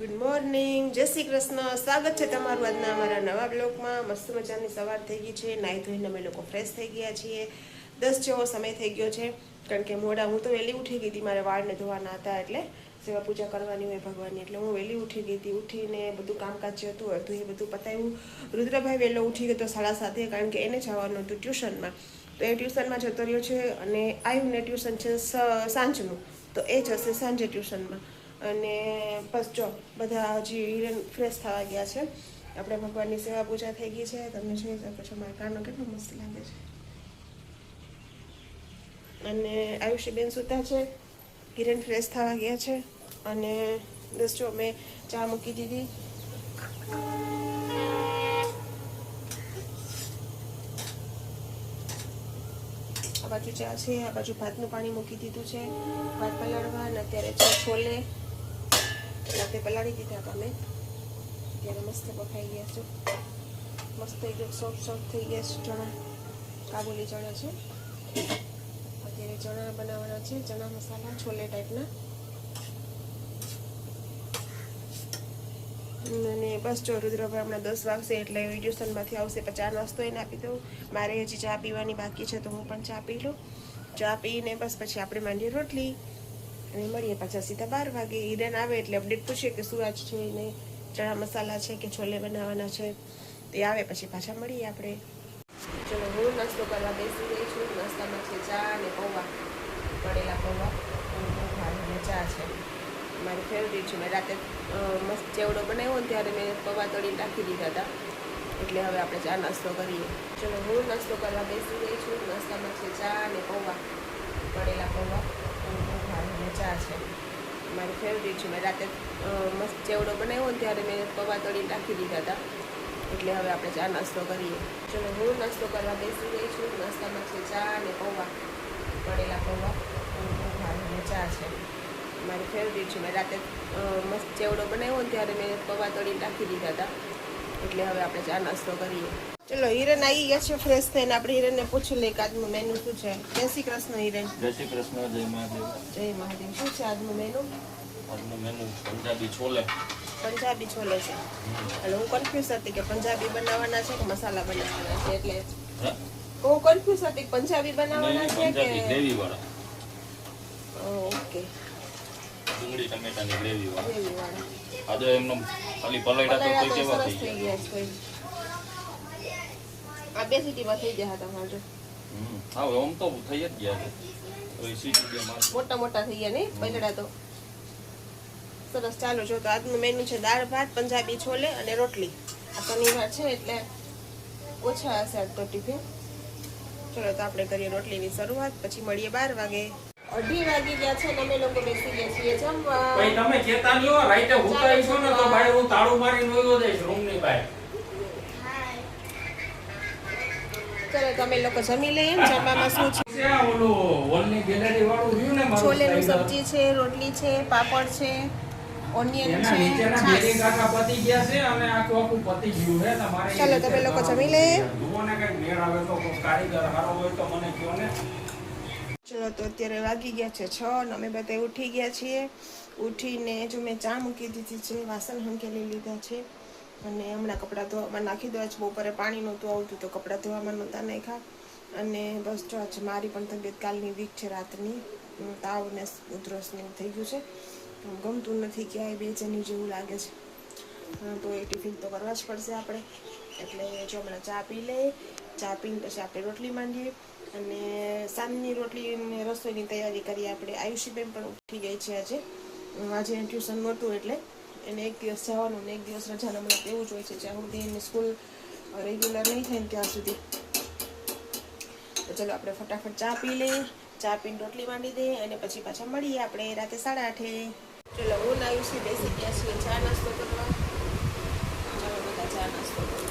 Good morning જય શ્રી કૃષ્ણ. સ્વાગત છે તમારું આજના અમારા નવા બ્લોગમાં. મસ્ત મજાની સવાર થઈ ગઈ છે. નાહી ધોઈને અમે લોકો ફ્રેશ થઈ ગયા છીએ. દસ જેવો સમય થઈ ગયો છે. કારણ કે મોડા હું તો વહેલી ઉઠી ગઈ હતી. મારે વાળને ધોવાના હતા એટલે સેવા પૂજા કરવાની હોય ભગવાનની. એટલે હું વહેલી ઉઠી ગઈ હતી. ઉઠીને બધું કામકાજ હતું, અડધું એ બધું પતાવ્યું રુદ્રભાઈ વહેલો ઉઠી ગયો તો સાડા સાતે, કારણ કે એને જવાનું હતું ટ્યુશનમાં. તો એ ટ્યુશનમાં જતો રહ્યો છે અને આયુને ટ્યુશન છે સાંજનું. તો એ જશે સાંજે ટ્યુશનમાં. અને બસ જો, બધા હજી હિરણ ફ્રેશ થવા ગયા છે. આપણે ભગવાનની સેવા પૂજા થઈ ગઈ છે. તમે જોઈ શકો છો મારા કાનો કેટલો મસ્ત લાગે છે. અને આયુષીબેન સુતા છે. હિરણ ફ્રેશ થવા ગયા છે. અને બસ જો, મેં ચા મૂકી દીધી. આ બાજુ ચા છે, આ બાજુ ભાતનું પાણી મૂકી દીધું છે. ભાત પલાળવા અને અત્યારે છે છોલે. રાતે પલાળી દીધા તમે અત્યારે મસ્ત પકાઈ ગયા છે. મસ્ત એકદમ સોફ્ટ સોફ્ટ થઈ ગયા છે ચણા. કાબુલી ચણા છે. અત્યારે ચણા બનાવવાના છે. ચણા મસાલા, છોલે ટાઈપના અને બસ જો રુદ્રભાઈ હમણાં દસ વાગશે એટલે ટ્યુશનમાંથી આવશે. પછી ચા નાસ્તો એને આપી દઉં. મારે હજી ચા પીવાની બાકી છે તો હું પણ ચા પી લઉં. ચા પીને બસ પછી આપણે માંડીએ રોટલી. અને મળીએ પાછા સીધા બાર વાગે. ઈરાન આવે એટલે અપડેટ પૂછીએ કે શું આજ છે ને ચણા મસાલા છે કે છોલે બનાવવાના છે. તે આવે પછી પાછા મળીએ આપણે. ચલો, હું નાસ્તો કરવા બેસી ગઈ છું. નાસ્તામાં છે ચા અને પૌવા, પડેલા પૌવા અને ચા છે. મારી ફેવરિટ છે. મેં રાતે મસ્ત ચેવડો બનાવ્યો ને ત્યારે મેં પૌવા તળી નાખી દીધા હતા. એટલે હવે આપણે ચા નાસ્તો કરીએ. ચલો, હું નાસ્તો કરવા બેસી ગઈ છું. નાસ્તામાં છે ચા અને પૌવા, પડેલા પૌવા. ચા છે. મારી ફેવરિટ છે. મેં રાતે મસ્ત ચેવડો બનાવ્યો ને ત્યારે મેં પૌવા તળી નાખી દીધા હતા. એટલે હવે આપણે ચા નાસ્તો કરીએ. ચલો, હું નાસ્તો કરવા બેસી ગઈ છું. નાસ્તામાં છે ચા અને પૌવા પડેલા પૌવા. અને ચા છે. મારી ફેવરિટ છે. મેં રાતે મસ્ત ચેવડો બનાવ્યો ને ત્યારે મેં પૌવા તળી નાખી દીધા હતા. એટલે હવે આપણે ચા નાસ્તો કરીએ. ચલો હિરન આવી ગયા છે ફ્રેશ થઈને. આપણે હિરેનને પૂછી લઈએ કે આજનું મેનુ શું છે. જય શ્રી કૃષ્ણ હિરન જય શ્રી કૃષ્ણ જય મહાદેવ. જય મહાદેવ. શું છે આજનું મેનુ આજનું મેનુ પંજાબી છોલે. પંજાબી છોલે છે. એટલે હું કન્ફ્યુઝ હતી કે પંજાબી બનાવવાના છે કે મસાલા બનાવવાના છે. એટલે હે? કન્ફ્યુઝ હતી પંજાબી બનાવવાના છે કે ગ્રેવી વાળા ઓકે. ડુંગળી ટમેટાની ગ્રેવી વાળા વાળા આજે એમનો ખાલી પલાળ્યા તો કોઈ કેવા થઈ ગયા આ બે સીટીમાં થઈ ગયા હતા મારજો હા હવે આમ તો થઈ જ ગયા છે. તો મોટા મોટા થઈ ગયા નહીં પલડા તો. સરસ ચાલો જો તો આજનું મેનુ છે દાળ ભાત પંજાબી છોલે અને રોટલી. આ શનિવાર છે એટલે ઓછા હશે આજ તો ટિફિન ચલો તો આપણે કરીએ રોટલીની શરૂઆત પછી મળીએ બાર વાગે. અઢી વાગી ગયા છે અને અમે લોકો બેસી ગયા છીએ. જમવા. ભાઈ તમે કેતા નહીં હો રાઈતે હુકાઈ છો ને તો ભાઈ હું તાળું મારી નોયો દઈશ રૂમની બહાર ચલો તમે લોકો જમી લઈએ જમવામાં શું છે? ઓલું વોલની ગેલેરી વાળું રહ્યું ને મારું છોલેનું. સબ્જી છે રોટલી છે પાપડ છે ઓનિયન છે નીચેના છાશ. કાકા પતી ગયા છે અને આ આખું પતી ગયું છે તમારે ચલો તમે લોકો જમી લઈએ. જુઓ ને કઈ મેળ આવે તો કોઈ કારીગર સારો હોય તો મને કહો ને. ચલો તો અત્યારે વાગી ગયા છે છ અને અમે બધા ઉઠી ગયા છીએ. ઉઠીને જો મેં ચા મૂકી દીધી છે, વાસણ હંકેલી લીધા છે અને હમણાં કપડાં ધોવામાં નાખી દો છે બપોરે પાણી નહોતું આવતું તો કપડાં ધોવામાં નહોતા નાખ્યા. અને બસ જો આજે મારી પણ તબિયત કાલની વીક છે રાતની. તાવ ને ઉધરસ ને એવું થઈ ગયું છે. ગમતું નથી ક્યાંય બેચેની જેવું લાગે છે. તો એ ટિફિન તો કરવા જ પડશે આપણે. એટલે જો હમણાં ચા પી લઈએ. ચા પીને પછી આપણે રોટલી માંડીએ અને સાંજની રોટલી ને રસોઈની તૈયારી કરીએ. આપણે આયુષીબેન પણ ઉઠી ગઈ છે આજે. આજે ટ્યુશન નહોતું એટલે એને એક દિવસ જવાનું ને એક દિવસ રજાના હમણાં એવું જ હોય છે. જ્યાં સુધી એની સ્કૂલ રેગ્યુલર નહીં થાય ને ત્યાં સુધી. તો ચલો આપણે ફટાફટ ચા પી લઈએ. ચા પીને રોટલી માંડી દઈએ અને પછી પાછા મળીએ આપણે રાતે સાડા આઠે. ચલો, હું આયુષી બેસી ગયા છીએ ચા નાસ્તો કરવા ચાલો બધા ચા નાસ્તો કરવા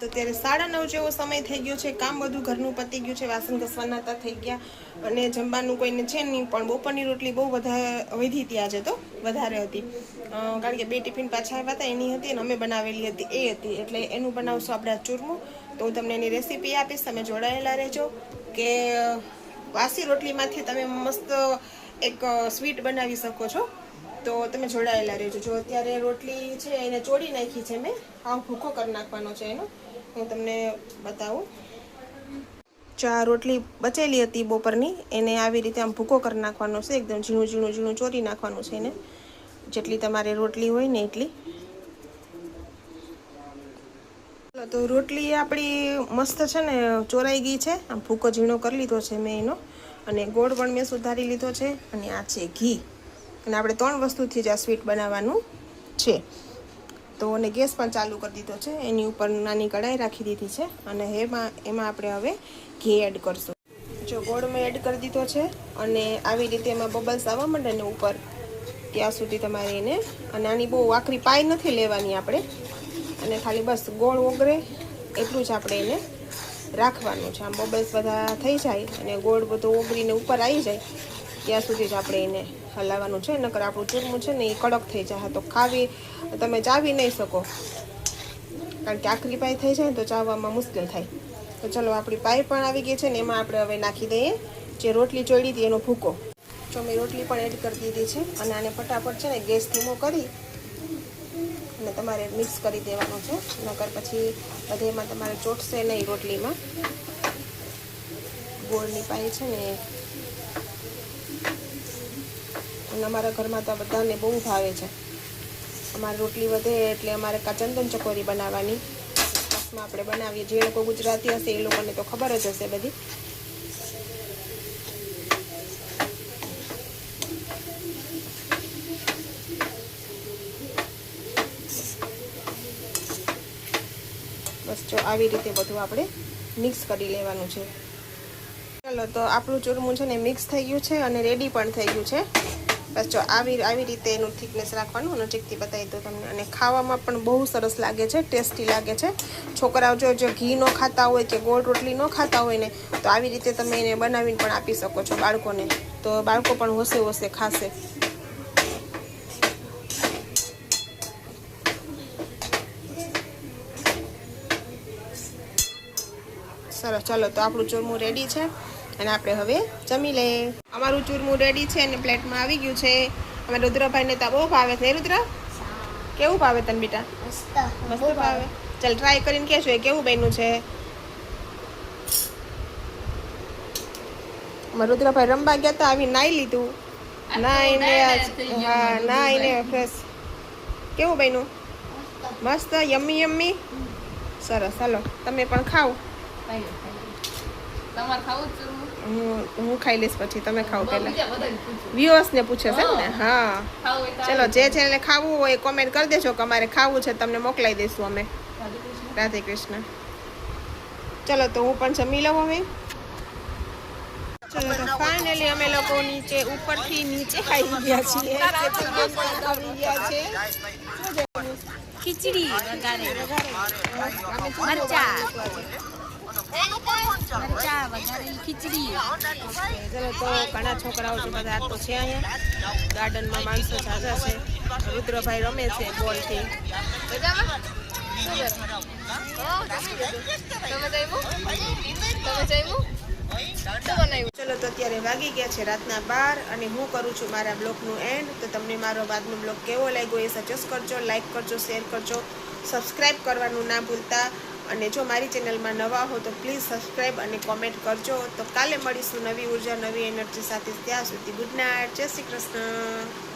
તો અત્યારે સાડા નવ જેવો સમય થઈ ગયો છે. કામ બધું ઘરનું પતી ગયું છે. વાસણ ઘસવાના હતા થઈ ગયા. અને જમવાનું કોઈને છે નહીં, પણ બપોરની રોટલી બહુ વધારે વધી હતી આજે તો, વધારે હતી. કારણ કે બે ટિફિન પાછા આવ્યા હતા, એની હતી અને અમે બનાવેલી હતી, એ હતી. એટલે એનું બનાવશું આપણે ચૂરમું. તો હું તમને એની રેસીપી આપીશ, તમે જોડાયેલા રહેજો કે વાસી રોટલીમાંથી તમે મસ્ત એક સ્વીટ બનાવી શકો છો. તો તમે જોડાયેલા રહેજો. જો અત્યારે રોટલી છે, એને ચોળી નાખી છે મેં. આમ ભૂકો કરી નાખવાનો છે એનો. હું તમને બતાવું. આ રોટલી બચેલી હતી બપોરની, એને આવી રીતે આમ ભૂકો કરી નાખવાનો છે. એકદમ ઝીણું ઝીણું ઝીણું ચોરી નાખવાનું છે એને. જેટલી તમારે રોટલી હોય ને એટલી. તો રોટલી આપણી મસ્ત છે ને, ચોરાઈ ગઈ છે. આમ ભૂકો ઝીણો કરી લીધો છે મેં એનો. અને ગોળ પણ મેં સુધારી લીધો છે. અને આ છે ઘી. અને આપણે ત્રણ વસ્તુથી જ આ સ્વીટ બનાવવાનું છે. તો અને ગેસ પણ ચાલુ કરી દીધો છે. એની ઉપર નાની કઢાઈ રાખી દીધી છે અને એમાં એમાં આપણે હવે ઘી એડ કરશું. જો ગોળ મેં એડ કરી દીધો છે અને આવી રીતે એમાં બબલ્સ આવવા માંડે ને ઉપર, ત્યાં સુધી તમારે એને અને આની બહુ આખરી પાય નથી લેવાની આપણે. અને ખાલી બસ ગોળ ઓગરે એટલું જ આપણે એને રાખવાનું છે. આમ બબલ્સ બધા થઈ જાય અને ગોળ બધું ઓગળીને ઉપર આવી જાય, ત્યાં સુધી જ આપણે એને હલાવવાનું છે, નકર આપણું ચૂરમું છે ને એ કડક થઈ જાય. તો ખાવી, તમે ચાવી નહીં શકો. કારણ કે આખરી પાય થઈ જાય તો ચાવવામાં મુશ્કેલ થાય. તો ચલો, આપણી પાય પણ આવી ગઈ છે ને એમાં આપણે હવે નાખી દઈએ. જે રોટલી ચોળી હતી એનો ભૂકો. તો મેં રોટલી પણ એડ કરી દીધી છે અને આને ફટાફટ છે ને ગેસ ધીમો કરી અને તમારે મિક્સ કરી દેવાનું છે. નકર પછી બધે એમાં તમારે ચોટશે નહીં રોટલીમાં. ગોળની પાય છે ને. અને અમારા ઘરમાં તો બધાને બહુ ભાવે છે. અમારે રોટલી વધે એટલે અમારે કા ચંદન ચકોરી બનાવવાની. ઉપવાસમાં આપણે બનાવીએ. જે લોકો ગુજરાતી હશે એ લોકોને તો ખબર જ હશે બધી. બસ જો આવી રીતે બધું આપણે મિક્સ કરી લેવાનું છે. ચાલો, તો આપણું ચૂરમું છે ને મિક્સ થઈ ગયું છે અને રેડી પણ થઈ ગયું છે. બસ જો આવી આવી રીતે એનું થિકનેસ રાખવાનું નજીકથી બતાવી દઉં તમને. અને ખાવામાં પણ બહુ સરસ લાગે છે, ટેસ્ટી લાગે છે. છોકરાઓ જો જો ઘી ન ખાતા હોય કે ગોળ રોટલી ન ખાતા હોય ને, તો આવી રીતે તમે એને બનાવીને પણ આપી શકો છો બાળકોને. તો બાળકો પણ હોશે હોશે ખાશે. સરસ. ચાલો, તો આપણું ચૂરમું રેડી છે. અને આપણે હવે જમી લઈએ. અમારું ચૂરમું રેડી છે અને પ્લેટમાં આવી ગયું છે. અમે રુદ્રભાઈને તો બહુ ભાવે છે. રુદ્ર? કેવું ભાવે તને બેટા? મસ્ત. ભાવે. ચાલ ટ્રાય કરીને કહેશો એ કેવું બન્યું છે. અમારા રુદ્રભાઈ રમવા ગયા હતા આવી નાઈ લીધું. નાઈને હા નાઈને ફ્રેશ કેવું બન્યું? મસ્ત. Yummy yummy? સરસ હાલો. તમે પણ ખાઓ. તમારે ખાવું જ હું હું ખાઈ લઈશ પછી તમે ખાઓ પહેલા. બીજા ને પૂછે. છે ને હા. ચલો જે જેને ખાવું હોય કોમેન્ટ કરી દેજો કે અમારે ખાવું છે તમને મોકલાઈ દઈશું અમે. રાધે કૃષ્ણ. ચલો તો હું પણ જમી લઉં હવે. ચલો તો ફાઇનલી અમે લોકો નીચે ઉપરથી નીચે આવી ગયા છીએ. આવી ગયા છે. ખીચડી વઘારે. મરચાં. છે? ઘણા છોકરાઓ તો બધા તો છે અહીંયા ગાર્ડનમાં માણસો ઝાઝા છે રુદ્રભાઈ રમે છે બોલથી? ચલો તો અત્યારે વાગી ગયા છે રાતના બાર અને હું કરું છું મારા બ્લોગનું એન્ડ તો તમને મારો બાદનો બ્લોગ કેવો લાગ્યો એ સજેસ્ટ કરજો લાઇક કરજો શેર કરજો સબસ્ક્રાઈબ કરવાનું ના ભૂલતા અને જો મારી ચેનલમાં નવા હો તો પ્લીઝ સબસ્ક્રાઈબ અને કોમેન્ટ કરજો. તો કાલે મળીશું નવી ઊર્જા, નવી એનર્જી સાથે. ત્યાં સુધી ગુડ નાઇટ જય શ્રી કૃષ્ણ.